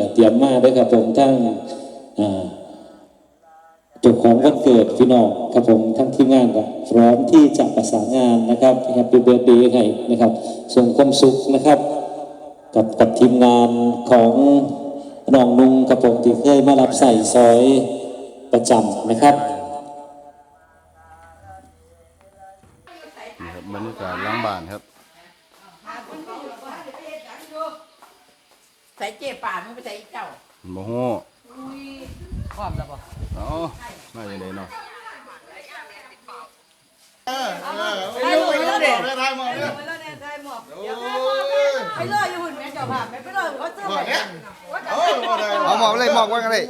ก็เตรียมมาด้วยครับผมทั้งจ้าของวันเกิดพี่น้องครับผมทั้งทีมงานก็พร้อมที่จะประสานงานนะครับแฮปปี้เบิร์ดเดย์ให้นะครับส่งความสุขนะครับ กับกับทีมงานของน้องนุ่งกับผมที่เคยมารับใส่ซอยประจำนะครับนี่ครับบรรยากาศล้างบ้านครับ ใส่เจ็บป่าไม่ไปใส่เจ้าบ่ฮู้พร้อมแล้วป่ะเอ้ามาอย่างไรเนาะไอ้หมดแล้วเด็กไอ้หมดแล้วเนี่ยไอ้หมดเดี๋ยวไปเลยอยู่หุ่นแม่เจ้าผ่าไม่ไปเลยเขาเจอไปเอาหมอกเลยหมอกว่ากันเลย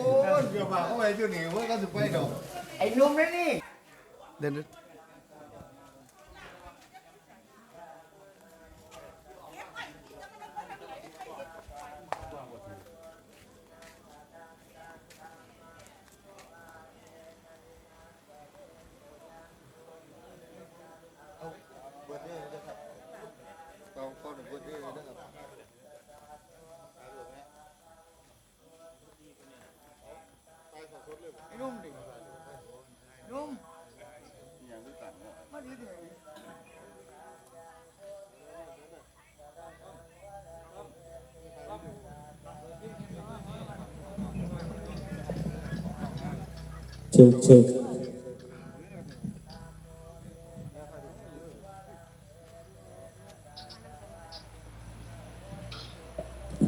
เดี๋ยวพาเข้าไปจุดนี้ว่าก็จะไปดอกไอ้นุ่มนั่นนี่เดินเเชิญเชิญ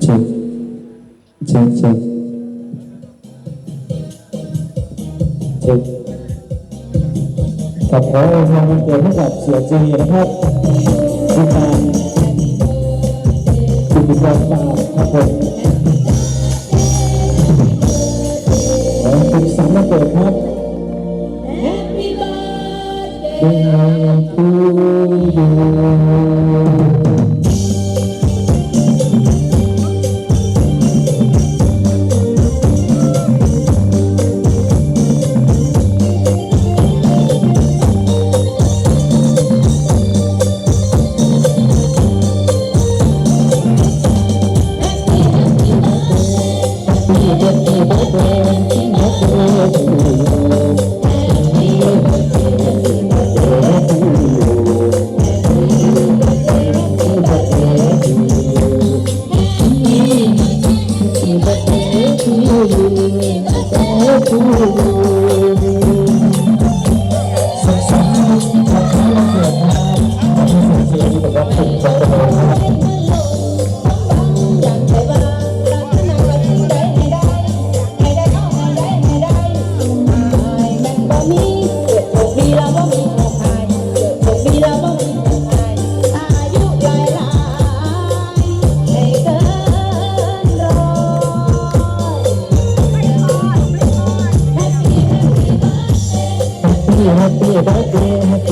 เชิญเชิญเชิญเชิญกับ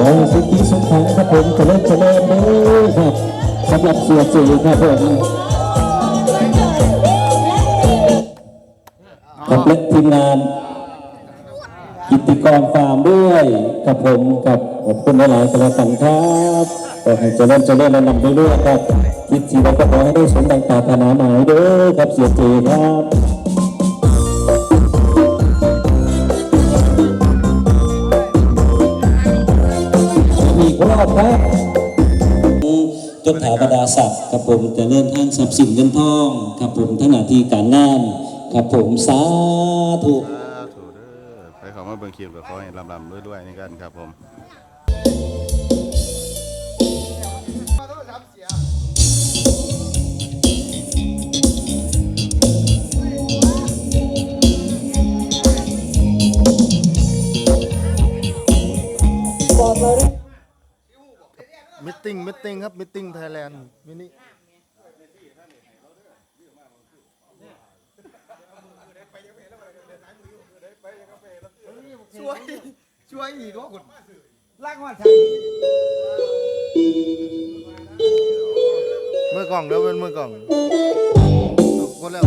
โอ้สิทธิสุแของครับผมจะเล่นจะเล่นด้วยครับสำหรับเสือสื่อครับผมกับเล็กทีมงานกิติกรฟาร์มด้วยกับผมกับขอบคุณหลายๆสำหระสังครับก็ให้จะเล่นจะเล่นระนำไปเรื่อยครับคิดสีแล้วก็ขอให้ได้สมดังตาธนาหมายด้วยครับเสียเจครับ ครับยศถาบรรดาศักดิ์ครับผมจะเลื่อนทางทรัพย์สินเงินทองครับผมทั้งหน้าที่การงานครับผมสาธุสาธุด้อไปขามาเบิ่งคลิปก็ขอให้ลำลำด้วยๆนี่กันครับผมบ้าเลย มิทติ้งมิทติ้งครับมิทติ้งไทยแลนด์มินิช่วยช่วยอีกก็คุณลากมามือกล่องเดี๋ยวเป็นมือกล่องคนแล้ว